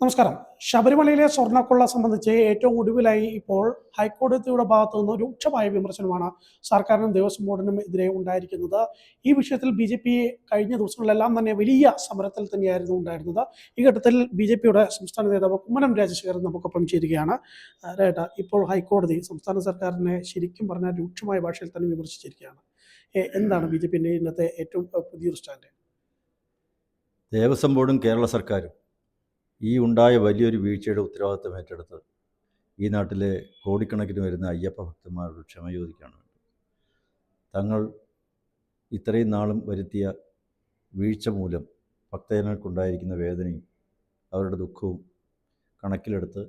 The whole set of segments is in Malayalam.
നമസ്കാരം. ശബരിമലയിലെ സ്വർണക്കൊള്ള സംബന്ധിച്ച് ഏറ്റവും ഒടുവിലായി ഇപ്പോൾ ഹൈക്കോടതിയുടെ ഭാഗത്തു നിന്ന് രൂക്ഷമായ വിമർശനമാണ് സർക്കാരിനും ദേവസ്വം ബോർഡിനും എതിരെ ഉണ്ടായിരിക്കുന്നത്. ഈ വിഷയത്തിൽ ബി ജെ പി കഴിഞ്ഞ ദിവസങ്ങളിലെല്ലാം തന്നെ വലിയ സമരത്തിൽ തന്നെയായിരുന്നു ഉണ്ടായിരുന്നത്. ഈ ഘട്ടത്തിൽ ബി ജെ പിയുടെ സംസ്ഥാന നേതാവ് കുമ്മനം രാജശേഖരൻ നമുക്കൊപ്പം ചേരുകയാണ്. രേട്ട ഇപ്പോൾ ഹൈക്കോടതി സംസ്ഥാന സർക്കാരിനെ ശരിക്കും പറഞ്ഞാൽ രൂക്ഷമായ ഭാഷയിൽ തന്നെ വിമർശിച്ചിരിക്കുകയാണ്. എന്താണ് ബി ജെ ഇന്നത്തെ ഏറ്റവും പുതിയൊരു സ്റ്റാൻഡ് ദേവസ്വം ബോർഡും കേരള സർക്കാരും ഈ ഉണ്ടായ വലിയൊരു വീഴ്ചയുടെ ഉത്തരവാദിത്തം ഏറ്റെടുത്ത് ഈ നാട്ടിലെ കോടിക്കണക്കിന് വരുന്ന അയ്യപ്പ ഭക്തന്മാരോട് ക്ഷമ ചോദിക്കുകയാണ് തങ്ങൾ ഇത്രയും നാളും വരുത്തിയ വീഴ്ച മൂലം ഭക്തജനങ്ങൾക്കുണ്ടായിരിക്കുന്ന വേദനയും അവരുടെ ദുഃഖവും കണക്കിലെടുത്ത്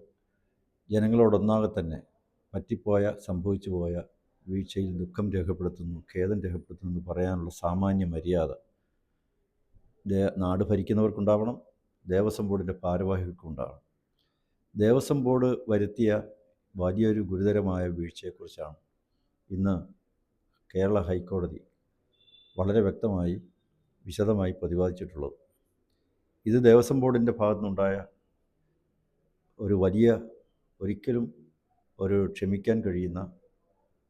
ജനങ്ങളോടൊന്നാകെ തന്നെ പറ്റിപ്പോയ സംഭവിച്ചു പോയ വീഴ്ചയിൽ ദുഃഖം രേഖപ്പെടുത്തുന്നു ഖേദം രേഖപ്പെടുത്തുന്നു എന്ന് പറയാനുള്ള സാമാന്യ മര്യാദ നാട് ഭരിക്കുന്നവർക്കുണ്ടാവണം. ദേവസ്വം ബോർഡിന്റെ ഭാരവാഹികൾക്കും ഉണ്ടാവണം ദേവസ്വം ബോർഡ് വരുത്തിയ വലിയൊരു ഗുരുതരമായ വീഴ്ചയെക്കുറിച്ചാണ് ഇന്ന് കേരള ഹൈക്കോടതി വളരെ വ്യക്തമായി വിശദമായി പ്രതിപാദിച്ചിട്ടുള്ളത്. ഇത് ദേവസ്വം ബോർഡിന്റെ ഭാഗത്തുനിന്നുണ്ടായ ഒരു വലിയ ഒരിക്കലും ഒരു ക്ഷമിക്കാൻ കഴിയുന്ന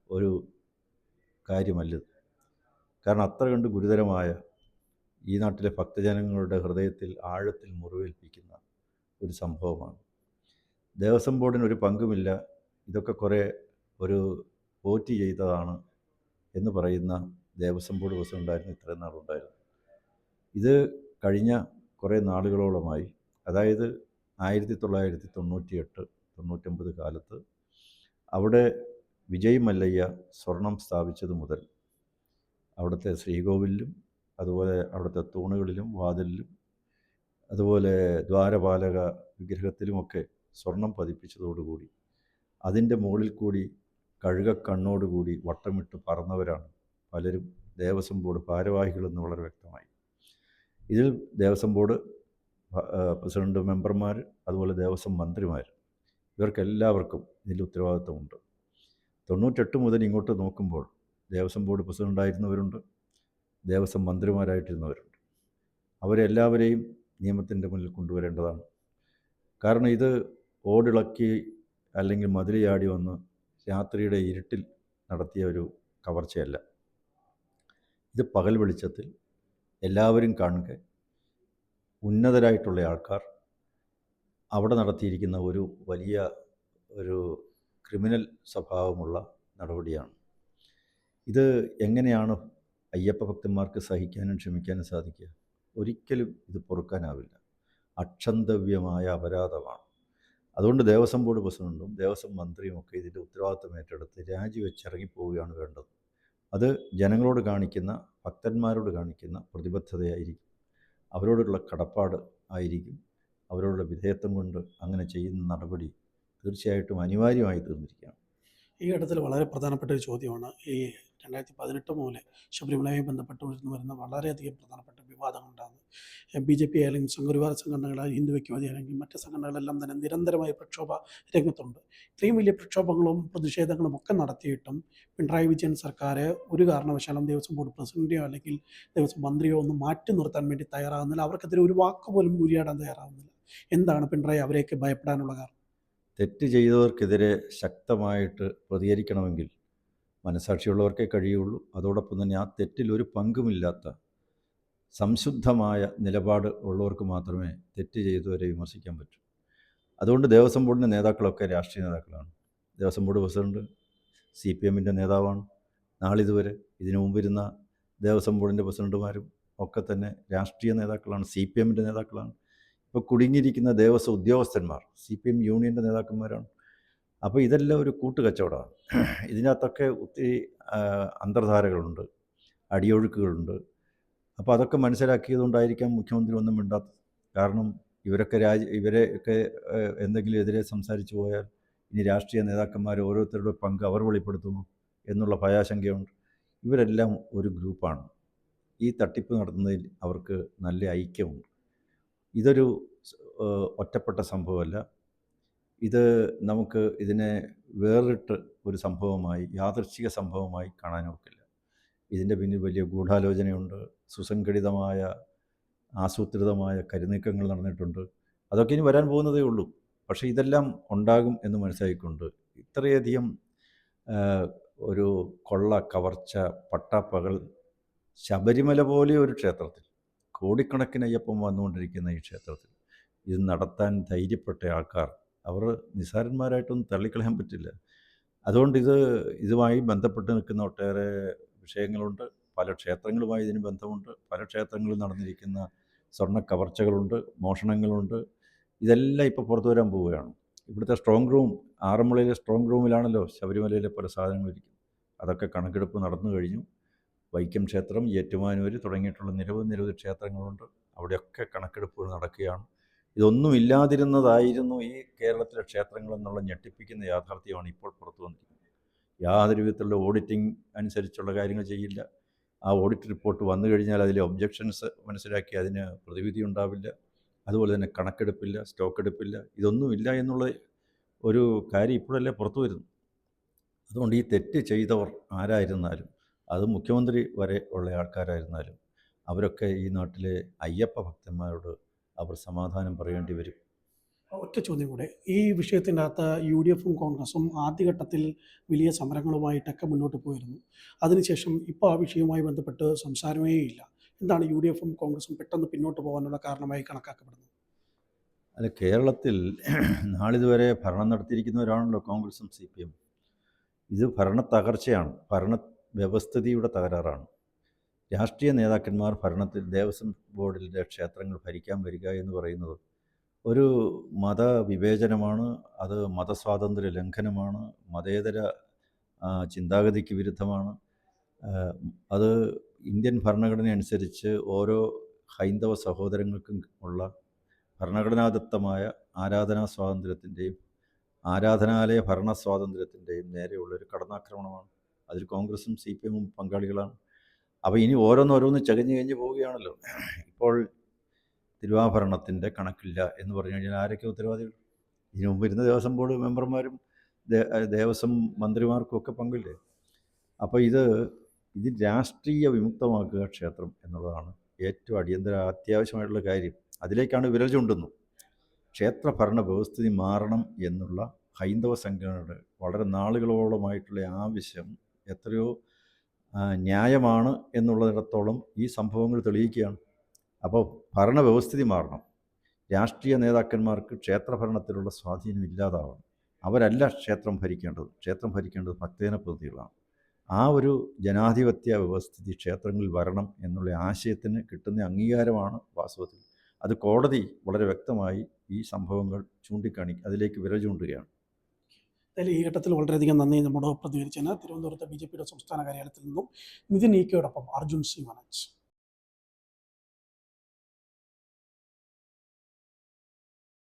ഒരു കാര്യമല്ലത് കാരണം അത്ര കണ്ട് ഗുരുതരമായ ഈ നാട്ടിലെ ഭക്തജനങ്ങളുടെ ഹൃദയത്തിൽ ആഴത്തിൽ മുറിവേൽപ്പിക്കുന്ന ഒരു സംഭവമാണ്. ദേവസ്വം ബോർഡിന് ഒരു പങ്കുമില്ല. ഇതൊക്കെ കുറേ ഒരു പോറ്റ് ചെയ്തതാണ് എന്ന് പറയുന്ന ദേവസ്വം ബോർഡ് പ്രസിഡന്റായിരുന്നു ഇത്രയും നാളുണ്ടായിരുന്നു ഇത് കഴിഞ്ഞ കുറേ നാളുകളോളമായി അതായത് ആയിരത്തി തൊള്ളായിരത്തി തൊണ്ണൂറ്റി എട്ട് തൊണ്ണൂറ്റൊമ്പത് കാലത്ത് അവിടെ വിജയ് മല്ലയ്യ സ്വർണം സ്ഥാപിച്ചത് മുതൽ അവിടുത്തെ ശ്രീകോവിലിലും അതുപോലെ അവിടുത്തെ തൂണുകളിലും വാതിലിലും അതുപോലെ ദ്വാരപാലക വിഗ്രഹത്തിലുമൊക്കെ സ്വർണം പതിപ്പിച്ചതോടുകൂടി അതിന്റെ മുകളിൽ കൂടി കഴുകക്കണ്ണോടുകൂടി വട്ടമിട്ട് പറന്നവരാണ് പലരും ദേവസ്വം ബോർഡ് ഭാരവാഹികളെന്ന് വളരെ വ്യക്തമായി. ഇതിൽ ദേവസ്വം ബോർഡ് പ്രസിഡന്റ് മെമ്പർമാർ അതുപോലെ ദേവസ്വം മന്ത്രിമാർ ഇവർക്കെല്ലാവർക്കും ഇതിൽ ഉത്തരവാദിത്വമുണ്ട്. തൊണ്ണൂറ്റെട്ട് മുതൽ ഇങ്ങോട്ട് നോക്കുമ്പോൾ ദേവസ്വം ബോർഡ് പ്രസിഡന്റായിരുന്നവരുണ്ട് ദേവസ്വം മന്ത്രിമാരായിട്ടിരുന്നവരുണ്ട്. അവരെല്ലാവരെയും നിയമത്തിന്റെ മുന്നിൽ കൊണ്ടുവരേണ്ടതാണ്. കാരണം ഇത് ഓടിളക്കി അല്ലെങ്കിൽ മതിലിയാടി വന്ന് രാത്രിയുടെ ഇരുട്ടിൽ നടത്തിയ ഒരു കവർച്ചയല്ല. ഇത് പകൽ വെളിച്ചത്തിൽ എല്ലാവരും കാണുക ഉന്നതരായിട്ടുള്ള ആൾക്കാർ അവിടെ നടത്തിയിരിക്കുന്ന ഒരു വലിയ ഒരു ക്രിമിനൽ സ്വഭാവമുള്ള നടപടിയാണ്. ഇത് എങ്ങനെയാണ് അയ്യപ്പ ഭക്തന്മാർക്ക് സഹിക്കാനും ക്ഷമിക്കാനും സാധിക്കുക. ഒരിക്കലും ഇത് പൊറുക്കാനാവില്ല. അക്ഷന്തവ്യമായ അപരാധമാണ്. അതുകൊണ്ട് ദേവസ്വം ബോർഡ് പ്രസിഡന്റും ദേവസ്വം മന്ത്രിയും ഒക്കെ ഇതിന്റെ ഉത്തരവാദിത്തം ഏറ്റെടുത്ത് രാജിവെച്ചിറങ്ങിപ്പോവുകയാണ് വേണ്ടത്. അത് ജനങ്ങളോട് കാണിക്കുന്ന ഭക്തന്മാരോട് കാണിക്കുന്ന പ്രതിബദ്ധതയായിരിക്കും. അവരോടുള്ള കടപ്പാട് ആയിരിക്കും. അവരോടുള്ള വിധേയത്വം കൊണ്ട് അങ്ങനെ ചെയ്യുന്ന നടപടി തീർച്ചയായിട്ടും അനിവാര്യമായി തീർന്നിരിക്കുകയാണ്. ഈ ഘട്ടത്തിൽ വളരെ പ്രധാനപ്പെട്ട ഒരു ചോദ്യമാണ്. ഈ രണ്ടായിരത്തി പതിനെട്ട് മുതൽ ശബരിമലയുമായി ബന്ധപ്പെട്ട് വരുന്ന വളരെയധികം പ്രധാനപ്പെട്ട വിവാദങ്ങളുണ്ടാകുന്നു. ബി ജെ പി ആയാലും സംഘപരിവാര സംഘടനകളായാലും ഹിന്ദു ഐക്യവാദി അല്ലെങ്കിൽ മറ്റ് സംഘടനകളെല്ലാം തന്നെ നിരന്തരമായ പ്രക്ഷോഭ രംഗത്തുണ്ട്. ഇത്രയും വലിയ പ്രക്ഷോഭങ്ങളും പ്രതിഷേധങ്ങളും ഒക്കെ നടത്തിയിട്ടും പിണറായി വിജയൻ സർക്കാർ ഒരു കാരണവശാലും ദേവസ്വം ബോർഡ് പ്രസിഡന്റിയോ അല്ലെങ്കിൽ ദേവസ്വം മന്ത്രിയോ ഒന്ന് മാറ്റി നിർത്താൻ വേണ്ടി തയ്യാറാകുന്നില്ല. അവർക്കെതിരെ ഒരു വാക്ക് പോലും ഉരിയാടാൻ തയ്യാറാകുന്നില്ല. എന്താണ് പിണറായി അവരെയൊക്കെ ഭയപ്പെടാനുള്ള കാരണം? തെറ്റ് ചെയ്തവർക്കെതിരെ ശക്തമായിട്ട് പ്രതികരിക്കണമെങ്കിൽ മനസാക്ഷിയുള്ളവർക്കേ കഴിയുള്ളൂ. അതോടൊപ്പം തന്നെ ആ തെറ്റിൽ ഒരു പങ്കുമില്ലാത്ത സംശുദ്ധമായ നിലപാട് ഉള്ളവർക്ക് മാത്രമേ തെറ്റ് ചെയ്തവരെ വിമർശിക്കാൻ പറ്റൂ. അതുകൊണ്ട് ദേവസ്വം ബോർഡിന്റെ നേതാക്കളൊക്കെ രാഷ്ട്രീയ നേതാക്കളാണ്. Devaswom board president C P എമ്മിന്റെ നേതാവാണ്. നാളിതുവരെ ഇതിനു മുമ്പിരുന്ന ദേവസ്വം ബോർഡിന്റെ പ്രസിഡന്റുമാരും ഒക്കെ തന്നെ രാഷ്ട്രീയ നേതാക്കളാണ് സി പി എമ്മിന്റെ നേതാക്കളാണ്. ഇപ്പോൾ കുടുങ്ങിയിരിക്കുന്ന ദേവസ്വം ഉദ്യോഗസ്ഥന്മാർ സി പി എം യൂണിയന്റെ നേതാക്കന്മാരാണ്. അപ്പോൾ ഇതെല്ലാം ഒരു കൂട്ടുകച്ചവടമാണ്. ഇതിനകത്തൊക്കെ ഒത്തിരി അന്തർധാരകളുണ്ട് അടിയൊഴുക്കുകളുണ്ട്. അപ്പോൾ അതൊക്കെ മനസ്സിലാക്കിയതുകൊണ്ടായിരിക്കാം മുഖ്യമന്ത്രി ഒന്നും മിണ്ടാത്തത്. കാരണം ഇവരൊക്കെ രാജ ഇവരെയൊക്കെ എന്തെങ്കിലും എതിരെ സംസാരിച്ചു പോയാൽ ഇനി രാഷ്ട്രീയ നേതാക്കന്മാർ ഓരോരുത്തരുടെ പങ്ക് അവർ വെളിപ്പെടുത്തുന്നു എന്നുള്ള ഭയാശങ്കയുണ്ട്. ഇവരെല്ലാം ഒരു ഗ്രൂപ്പാണ്. ഈ തട്ടിപ്പ് നടത്തുന്നതിൽ അവർക്ക് നല്ല ഐക്യമുണ്ട്. ഇതൊരു ഒറ്റപ്പെട്ട സംഭവമല്ല. ഇത് നമുക്ക് ഇതിനെ വേറിട്ട് ഒരു സംഭവമായി യാദൃച്ഛിക സംഭവമായി കാണാൻ ഒക്കില്ല. ഇതിന്റെ പിന്നിൽ വലിയ ഗൂഢാലോചനയുണ്ട് സുസംഘടിതമായ ആസൂത്രിതമായ കരുനീക്കങ്ങൾ നടന്നിട്ടുണ്ട്. അതൊക്കെ ഇനി വരാൻ പോകുന്നതേ ഉള്ളൂ. പക്ഷേ ഇതെല്ലാം ഉണ്ടാകും എന്ന് മനസ്സിലാക്കിക്കൊണ്ട് ഇത്രയധികം ഒരു കൊള്ള കവർച്ച പട്ടാപ്പകൽ ശബരിമല പോലെ ഒരു ക്ഷേത്രത്തിൽ കോടിക്കണക്കിന് അയ്യപ്പം വന്നുകൊണ്ടിരിക്കുന്ന ഈ ക്ഷേത്രത്തിൽ ഇത് നടത്താൻ ധൈര്യപ്പെട്ട ആൾക്കാർ അവർ നിസ്സാരന്മാരായിട്ടൊന്നും തള്ളിക്കളയാൻ പറ്റില്ല. അതുകൊണ്ട് ഇത് ഇതുമായി ബന്ധപ്പെട്ട് നിൽക്കുന്ന ഒട്ടേറെ വിഷയങ്ങളുണ്ട്. പല ക്ഷേത്രങ്ങളുമായി ഇതിന് ബന്ധമുണ്ട്. പല ക്ഷേത്രങ്ങളിൽ നടന്നിരിക്കുന്ന സ്വർണ കവർച്ചകളുണ്ട് മോഷണങ്ങളുണ്ട്. ഇതെല്ലാം ഇപ്പോൾ പുറത്തു വരാൻ പോവുകയാണ്. ഇവിടുത്തെ സ്ട്രോങ് റൂം ആറന്മുളയിലെ സ്ട്രോങ് റൂമിലാണല്ലോ ശബരിമലയിലെ പല സാധനങ്ങളും ഇരിക്കും അതൊക്കെ കണക്കെടുപ്പ് നടന്നു കഴിഞ്ഞു. വൈക്കം ക്ഷേത്രം ഏറ്റുമാനൂർ തുടങ്ങിയിട്ടുള്ള നിരവധി നിരവധി ക്ഷേത്രങ്ങളുണ്ട്. അവിടെയൊക്കെ കണക്കെടുപ്പുകൾ നടക്കുകയാണ്. ഇതൊന്നും ഇല്ലാതിരുന്നതായിരുന്നു ഈ കേരളത്തിലെ ക്ഷേത്രങ്ങൾ എന്നുള്ള ഞെട്ടിപ്പിക്കുന്ന യാഥാർത്ഥ്യമാണ് ഇപ്പോൾ പുറത്തു വന്നിരിക്കുന്നത്. യാതൊരു വിധത്തിലുള്ള ഓഡിറ്റിംഗ് അനുസരിച്ചുള്ള കാര്യങ്ങൾ ചെയ്യില്ല. ആ ഓഡിറ്റ് റിപ്പോർട്ട് വന്നു കഴിഞ്ഞാൽ അതിലെ ഒബ്ജക്ഷൻസ് മനസ്സിലാക്കി അതിന് പ്രതിവിധി ഉണ്ടാവില്ല. അതുപോലെ തന്നെ കണക്കെടുപ്പില്ല സ്റ്റോക്ക് എടുപ്പില്ല. ഇതൊന്നുമില്ല എന്നുള്ള ഒരു കാര്യം ഇപ്പോഴല്ലേ പുറത്തു വരുന്നു. അതുകൊണ്ട് ഈ തെറ്റ് ചെയ്തവർ ആരായിരുന്നാലും അത് മുഖ്യമന്ത്രി വരെ ഉള്ള ആൾക്കാരായിരുന്നാലും അവരൊക്കെ ഈ നാട്ടിലെ അയ്യപ്പ ഭക്തന്മാരോട് അവർ സമാധാനം പറയേണ്ടി വരും. ഒറ്റ ചോദ്യം കൂടെ. ഈ വിഷയത്തിന്റെ അകത്ത് യു ഡി എഫും കോൺഗ്രസും ആദ്യഘട്ടത്തിൽ വലിയ സമരങ്ങളുമായിട്ടൊക്കെ മുന്നോട്ട് പോയിരുന്നു. അതിനുശേഷം ഇപ്പോൾ ആ വിഷയവുമായി ബന്ധപ്പെട്ട് സംസാരമേ ഇല്ല. എന്താണ് യു ഡി എഫും കോൺഗ്രസും പെട്ടെന്ന് പിന്നോട്ട് പോകാനുള്ള കാരണമായി കണക്കാക്കപ്പെടുന്നത്? അല്ല കേരളത്തിൽ നാളിതുവരെ ഭരണം നടത്തിയിരിക്കുന്നവരാണല്ലോ കോൺഗ്രസും സി പി എം. ഇത് ഭരണ തകർച്ചയാണ്. ഭരണ വ്യവസ്ഥിതിയുടെ തകരാറാണ്. രാഷ്ട്രീയ നേതാക്കന്മാർ ഭരണത്തിൽ ദേവസ്വം ബോർഡിന്റെ ക്ഷേത്രങ്ങൾ ഭരിക്കാൻ വരിക എന്ന് പറയുന്നത് ഒരു മതവിവേചനമാണ് അത് മതസ്വാതന്ത്ര്യ ലംഘനമാണ് മതേതര ചിന്താഗതിക്ക് വിരുദ്ധമാണ്. അത് ഇന്ത്യൻ ഭരണഘടന അനുസരിച്ച് ഓരോ ഹൈന്ദവ സഹോദരങ്ങൾക്കും ഉള്ള ഭരണഘടനാദത്തമായ ആരാധനാ സ്വാതന്ത്ര്യത്തിന്റെയും ആരാധനാലയ ഭരണ സ്വാതന്ത്ര്യത്തിന്റെയും നേരെയുള്ള ഒരു കടന്നാക്രമണമാണ്. അതിൽ കോൺഗ്രസും സി പി എമ്മും പങ്കാളികളാണ്. അപ്പോൾ ഇനി ഓരോന്നോരോന്ന് ചകഞ്ഞ് കഴിഞ്ഞ് പോവുകയാണല്ലോ. ഇപ്പോൾ തിരുവാഭരണത്തിന്റെ കണക്കില്ല എന്ന് പറഞ്ഞു കഴിഞ്ഞാൽ ആരൊക്കെ ഉത്തരവാദികൾ? ഇതിനു മുമ്പ് ഇരുന്ന ദേവസ്വം ബോർഡ് മെമ്പർമാരും ദേവസ്വം മന്ത്രിമാർക്കും ഒക്കെ പങ്കില്ലേ? അപ്പോൾ ഇത് ഇത് രാഷ്ട്രീയ വിമുക്തമാക്കുക ക്ഷേത്രം എന്നുള്ളതാണ് ഏറ്റവും അടിയന്തര അത്യാവശ്യമായിട്ടുള്ള കാര്യം. അതിലേക്കാണ് വിരൽ ചൂണ്ടുന്നു ക്ഷേത്ര ഭരണ വ്യവസ്ഥിതി മാറണം എന്നുള്ള ഹൈന്ദവ സംഘടനയുടെ വളരെ നാളുകളോളമായിട്ടുള്ള ആവശ്യം എത്രയോ ന്യായമാണ് എന്നുള്ളിടത്തോളം ഈ സംഭവങ്ങൾ തെളിയിക്കുകയാണ്. അപ്പോൾ ഭരണവ്യവസ്ഥിതി മാറണം. രാഷ്ട്രീയ നേതാക്കന്മാർക്ക് ക്ഷേത്രഭരണത്തിലുള്ള സ്വാധീനം ഇല്ലാതാവണം. അവരല്ല ക്ഷേത്രം ഭരിക്കേണ്ടത്. ക്ഷേത്രം ഭരിക്കേണ്ടത് ഭക്തജന പ്രതികളാണ് ആ ഒരു ജനാധിപത്യ വ്യവസ്ഥിതി ക്ഷേത്രങ്ങളിൽ വരണം എന്നുള്ള ആശയത്തിന് കിട്ടുന്ന അംഗീകാരമാണ് വാസ്തവത്തിൽ. അത് കോടതി വളരെ വ്യക്തമായി ഈ സംഭവങ്ങൾ ചൂണ്ടിക്കാണി അതിലേക്ക് വിരൽ ചൂണ്ടുകയാണ്. അതിൽ ഈ ഘട്ടത്തിൽ വളരെയധികം നന്ദി നമ്മുടെ പ്രതികരിച്ചതിന്. തിരുവനന്തപുരത്ത് ബി ജെ പിയുടെ സംസ്ഥാന കാര്യാലയത്തിൽ നിന്നും നിതിൻ ഇക്കയോടൊപ്പം അർജുൻ സി മനോജ്.